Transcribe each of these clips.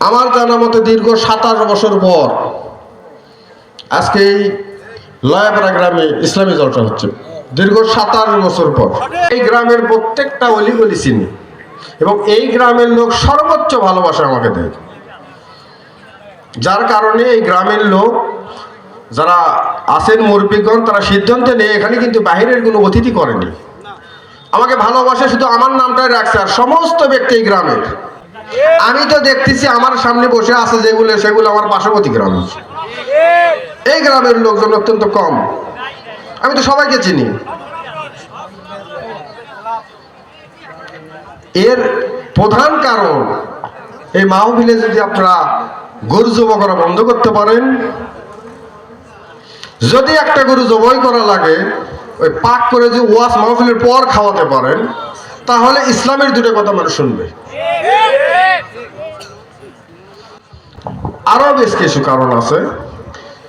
আমার জানা মতে দীর্ঘ সাতাশ বছর পর আজকে এই লয়াপাড়া গ্রামে ইসলামী জলসা হচ্ছে। দীর্ঘ সাতাশ বছর পর। এই গ্রামের প্রত্যেকটা অলিগলি চিনি। এবং এই গ্রামের লোক সর্বোচ্চ ভালোবাসা আমাকে দেয়। যার কারণে এই গ্রামের লোক যারা আছেন মুরব্বীগণ, তারা সিদ্ধান্ত নিয়ে, এখানে কিন্তু বাহিরের কোনো অতিথি করেনি। আমাকে ভালোবাসে, শুধু আমার নামটাই রাখছে, আর সমস্ত ব্যক্তি এই গ্রামের। আমি তো দেখতেছি আমার সামনে বসে আছে যেগুলো, সেগুলো আমার পার্শ্ববর্তী গ্রাম এই গ্রামের লোকজন অত্যন্ত কম। আমি তো সবাইকে চিনি। এর প্রধান কারণ, এই মাহফিলে যদি আপনারা গরু জব করা বন্ধ করতে পারেন, যদি একটা গরু জবাই করা লাগে, ওই পাক করে যে ওয়াশ মাহফিলের পর খাওয়াতে পারেন, তাহলে ইসলামের দুটো কথা মানুষ শুনবে। আরও বেশ কিছু কারণ আছে।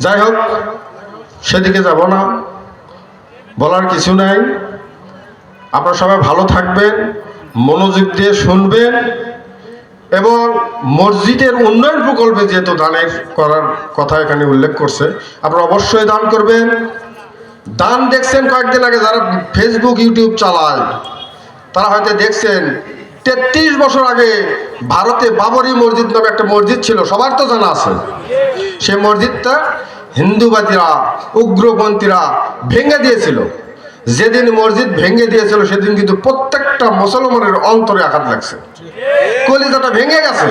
যাই হোক, সেদিকে যাব না। বলার কিছু নাই। আপনারা সবাই ভালো থাকবেন, মনোযোগ দিয়ে শুনবেন এবং মসজিদের উন্নয়ন প্রকল্পে যেহেতু দানের করার কথা এখানে উল্লেখ করছে, আপনারা অবশ্যই দান করবেন। দান দেখছেন কয়েকদিন আগে যারা ফেসবুক ইউটিউব চালায়, তারা হয়তো দেখছেন তেত্রিশ বছর আগে ভারতে বাবরি মসজিদ নামে একটা মসজিদ ছিল, সবার তো জানা আছে। সেই মসজিদটা হিন্দুবাদীরা, উগ্রপন্থীরা ভেঙে দিয়েছিল। যেদিন মসজিদ ভেঙে দিয়েছিল, সেদিন কিন্তু প্রত্যেকটা মুসলমানের অন্তরে আঘাত লাগছে। কলিজাটা ভেঙে গেছে।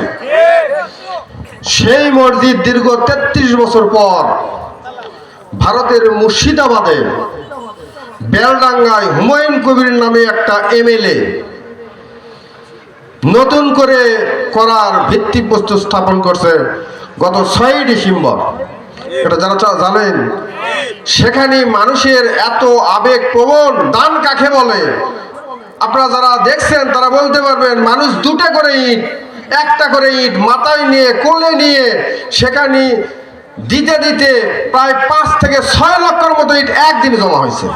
সেই মসজিদ দীর্ঘ তেত্রিশ বছর পর ভারতের মুর্শিদাবাদে বেলডাঙ্গায় হুমায়ুন কবির নামে একটা এমএলএ নতুন করে করার ভিত্তিপ্রস্তর স্থাপন করছে গত ছয়ই ডিসেম্বর। এটা যারা জানেন, সেখানে মানুষের এত আবেগ প্রবণ, দান কাকে বলে? আপনারা যারা দেখছেন, তারা বলতে পারবেন, মানুষ দুটো করে ইট, একটা করে ইট মাথায় নিয়ে, কোলে নিয়ে, সেখানে দিতে দিতে প্রায় পাঁচ থেকে ছয় লক্ষর মতো ইট একদিনে জমা হয়েছে।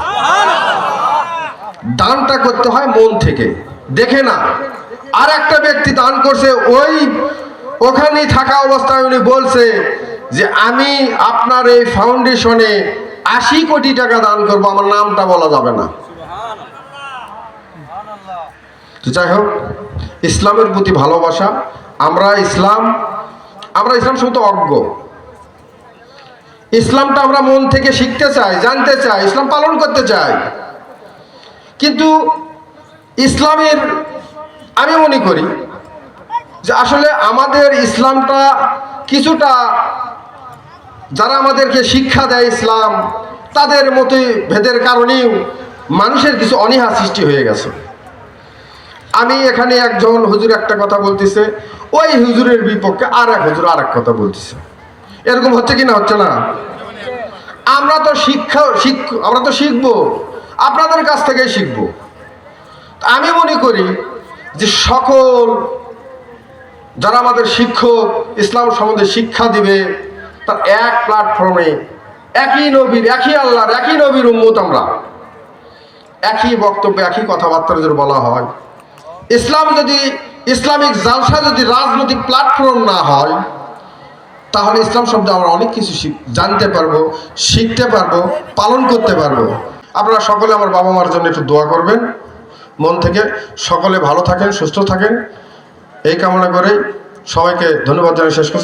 দানটা করতে হয় মন থেকে। দেখে না। আর একটা ব্যক্তি দান করছে, ওই ওখানে থাকা অবস্থায় উনি বলছে যে, আমি আপনার এই ফাউন্ডেশনে আশি কোটি টাকা দান করব, আমার নামটা বলা যাবে না। তো যাই হোক, ইসলামের প্রতি ভালোবাসা, আমরা ইসলাম আমরা ইসলাম শুধু অজ্ঞ। ইসলামটা আমরা মন থেকে শিখতে চাই, জানতে চাই, ইসলাম পালন করতে চাই। কিন্তু ইসলামের আমি মনে করি যে আসলে আমাদের ইসলামটা কিছুটা, যারা আমাদেরকে শিক্ষা দেয় ইসলাম, তাদের মতোই ভেদের কারণেও মানুষের কিছু অনীহা সৃষ্টি হয়ে গেছে। আমি এখানে একজন হুজুর একটা কথা বলতেছে, ওই হুজুরের বিপক্ষে আর এক হুজুর আর এক কথা বলতেছে। এরকম হচ্ছে কি না হচ্ছে না? আমরা তো শিক্ষা, শিখ, আমরা তো শিখব, আপনাদের কাছ থেকেই শিখব। আমি মনে করি যে সকল যারা আমাদের শিক্ষক, ইসলাম সম্বন্ধে শিক্ষা দিবে, তার এক প্ল্যাটফর্মে একই নবীর, একই আল্লাহর, একই নবীর উম্মত আমরা। একই বক্তব্য, একই কথাবার্তা যদি বলা হয়, ইসলাম যদি, ইসলামিক জালসা যদি রাজনৈতিক প্ল্যাটফর্ম না হয়, তাহলে ইসলাম শব্দে আমরা অনেক কিছু জানতে পারব, শিখতে পারব, পালন করতে পারব। আপনারা সকলে আমার বাবা মার জন্য একটু দোয়া করবেন। মন থেকে সকলে ভালো থাকেন, সুস্থ থাকেন। এই কামনা করেই সবাইকে ধন্যবাদ জানিয়ে শেষ করছি।